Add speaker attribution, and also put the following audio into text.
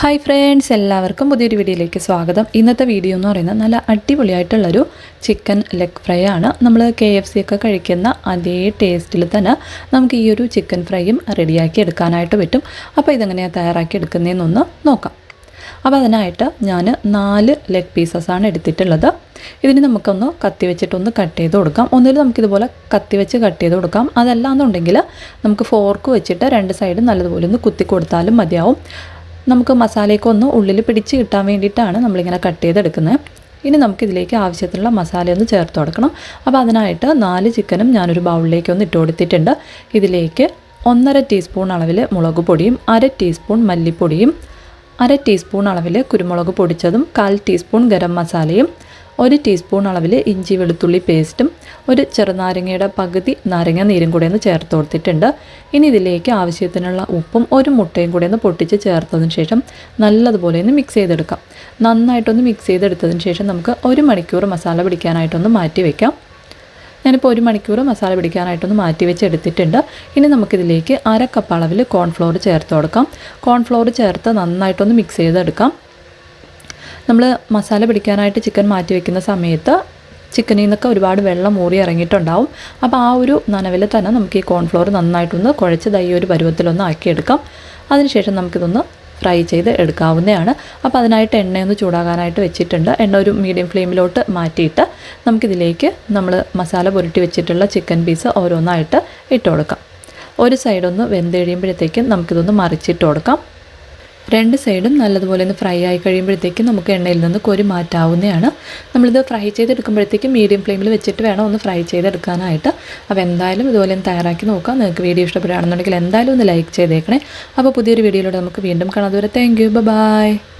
Speaker 1: Hi friends എല്ലാവർക്കും പുതിയൊരു വീഡിയോയിലേക്ക് സ്വാഗതം. ഇന്നത്തെ വീഡിയോ എന്ന് പറയുന്നത് നല്ല അടിപൊളിയായിട്ടുള്ളൊരു ചിക്കൻ ലെഗ് ഫ്രൈ ആണ്. നമ്മൾ കെ എഫ് സി ഒക്കെ കഴിക്കുന്ന അതേ ടേസ്റ്റിൽ തന്നെ നമുക്ക് ഈ ഒരു ചിക്കൻ ഫ്രൈയും റെഡിയാക്കി എടുക്കാനായിട്ട് പറ്റും. അപ്പോൾ ഇതെങ്ങനെയാണ് തയ്യാറാക്കി എടുക്കുന്നതെന്നൊന്ന് നോക്കാം. അപ്പോൾ അതിനായിട്ട് ഞാൻ നാല് ലെഗ് പീസസാണ് എടുത്തിട്ടുള്ളത്. ഇതിന് നമുക്കൊന്ന് കത്തി വെച്ചിട്ടൊന്ന് കട്ട് ചെയ്ത് കൊടുക്കാം. ഒന്നിൽ നമുക്കിതുപോലെ കത്തി വെച്ച് കട്ട് ചെയ്ത് കൊടുക്കാം. അതല്ല എന്നുണ്ടെങ്കിൽ നമുക്ക് ഫോർക്ക് വെച്ചിട്ട് രണ്ട് സൈഡും നല്ലതുപോലെ ഒന്ന് കുത്തി കൊടുത്താലും മതിയാവും. നമുക്ക് മസാലയൊക്കെ ഒന്ന് ഉള്ളിൽ പിടിച്ച് കിട്ടാൻ വേണ്ടിയിട്ടാണ് നമ്മളിങ്ങനെ കട്ട് ചെയ്തെടുക്കുന്നത്. ഇനി നമുക്കിതിലേക്ക് ആവശ്യത്തിനുള്ള മസാല ഒന്ന് ചേർത്ത് കൊടുക്കണം. അപ്പോൾ അതിനായിട്ട് നാല് ചിക്കനും ഞാനൊരു ബൗളിലേക്ക് ഒന്ന് ഇട്ട് കൊടുത്തിട്ടുണ്ട്. ഇതിലേക്ക് ഒന്നര ടീസ്പൂൺ അളവിൽ മുളക് പൊടിയും അര ടീസ്പൂൺ മല്ലിപ്പൊടിയും അര ടീസ്പൂൺ അളവിൽ കുരുമുളക് പൊടിച്ചതും കാൽ ടീസ്പൂൺ ഗരം മസാലയും ഒരു ടീസ്പൂൺ അളവിൽ ഇഞ്ചി വെളുത്തുള്ളി പേസ്റ്റും ഒരു ചെറുനാരങ്ങയുടെ പകുതി നാരങ്ങ നീരും കൂടെ ഒന്ന് ചേർത്ത് കൊടുത്തിട്ടുണ്ട്. ഇനി ഇതിലേക്ക് ആവശ്യത്തിനുള്ള ഉപ്പും ഒരു മുട്ടയും കൂടെ ഒന്ന് പൊട്ടിച്ച് ചേർത്തതിന് ശേഷം നല്ലതുപോലെ ഒന്ന് മിക്സ് ചെയ്തെടുക്കാം. നന്നായിട്ടൊന്ന് മിക്സ് ചെയ്തെടുത്തതിന് ശേഷം നമുക്ക് ഒരു മണിക്കൂർ മസാല പിടിക്കാനായിട്ടൊന്ന് മാറ്റി വയ്ക്കാം ഞാനിപ്പോൾ ഒരു മണിക്കൂർ മസാല പിടിക്കാനായിട്ടൊന്ന് മാറ്റി വെച്ച് എടുത്തിട്ടുണ്ട്. ഇനി നമുക്കിതിലേക്ക് അര കപ്പ് അളവിൽ കോൺഫ്ലോർ ചേർത്ത് കൊടുക്കാം. കോൺഫ്ലോർ ചേർത്ത് നന്നായിട്ടൊന്ന് മിക്സ് ചെയ്തെടുക്കാം. നമ്മൾ മസാല പിടിക്കാനായിട്ട് ചിക്കൻ മാറ്റി വെക്കുന്ന സമയത്ത് ചിക്കനിൽ നിന്നൊക്കെ ഒരുപാട് വെള്ളം ഊറി ഇറങ്ങിയിട്ടുണ്ടാവും. അപ്പോൾ ആ ഒരു നനവിൽ തന്നെ നമുക്ക് ഈ കോൺഫ്ലോർ നന്നായിട്ടൊന്ന് കുഴച്ച് ദൈ ഒരു പരുവത്തിലൊന്ന് ആക്കിയെടുക്കാം. അതിനുശേഷം നമുക്കിതൊന്ന് ഫ്രൈ ചെയ്ത് എടുക്കാവുന്നതാണ്. അപ്പോൾ അതിനായിട്ട് എണ്ണയൊന്ന് ചൂടാകാനായിട്ട് വെച്ചിട്ടുണ്ട്. എണ്ണ ഒരു മീഡിയം ഫ്ലെയിമിലോട്ട് മാറ്റിയിട്ട് നമുക്കിതിലേക്ക് നമ്മൾ മസാല പുരട്ടി വെച്ചിട്ടുള്ള ചിക്കൻ പീസ് ഓരോന്നായിട്ട് ഇട്ട് കൊടുക്കാം. ഒരു സൈഡൊന്ന് വെന്ത് കഴിയുമ്പോഴത്തേക്കും നമുക്കിതൊന്ന് മറിച്ചിട്ട് കൊടുക്കാം. രണ്ട് സൈഡും നല്ലതുപോലെ ഒന്ന് ഫ്രൈ ആയി കഴിയുമ്പോഴത്തേക്കും നമുക്ക് എണ്ണയിൽ നിന്ന് കോരി മാറ്റാവുന്നതാണ്. നമ്മളിത് ഫ്രൈ ചെയ്തെടുക്കുമ്പോഴത്തേക്കും മീഡിയം ഫ്ലെയിമിൽ വെച്ചിട്ട് വേണം ഒന്ന് ഫ്രൈ ചെയ്തെടുക്കാനായിട്ട്. അപ്പോൾ എന്തായാലും ഇതുപോലെ ഒന്ന് തയ്യാറാക്കി നോക്കാം. നിങ്ങൾക്ക് വീഡിയോ ഇഷ്ടപ്പെടുകയാണെന്നുണ്ടെങ്കിൽ എന്തായാലും ഒന്ന് ലൈക്ക് ചെയ്തേക്കണേ. അപ്പോൾ പുതിയൊരു വീഡിയോയിലൂടെ നമുക്ക് വീണ്ടും കാണാം. അതുവരെ താങ്ക് യു ബൈ